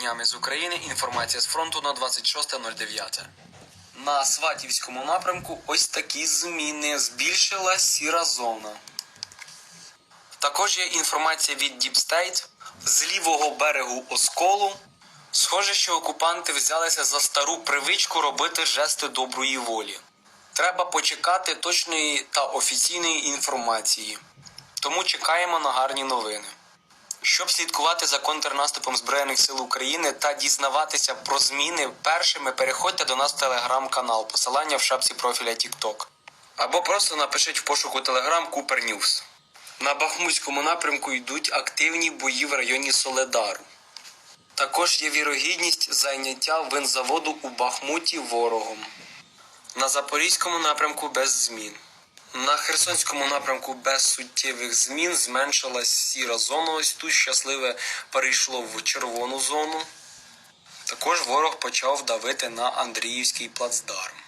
днями з України. Інформація з фронту на 26.09. На Сватівському напрямку ось такі зміни. Збільшила сіра зона. Також є інформація від Deep State з лівого берегу Осколу. Схоже, що окупанти взялися за стару привичку робити жести доброї волі. Треба почекати точної та офіційної інформації. Тому чекаємо на гарні новини. Щоб слідкувати за контрнаступом Збройних сил України та дізнаватися про зміни, першими переходьте до нас в телеграм-канал, посилання в шапці профіля TikTok. Або просто напишіть в пошуку Telegram Купер Ньюс. На Бахмутському напрямку йдуть активні бої в районі Соледару. Також є вірогідність зайняття винзаводу у Бахмуті ворогом. На Запорізькому напрямку без змін. На Херсонському напрямку без суттєвих змін зменшилась сіра зона. Ось тут щасливе перейшло в червону зону. Також ворог почав давити на Андріївський плацдарм.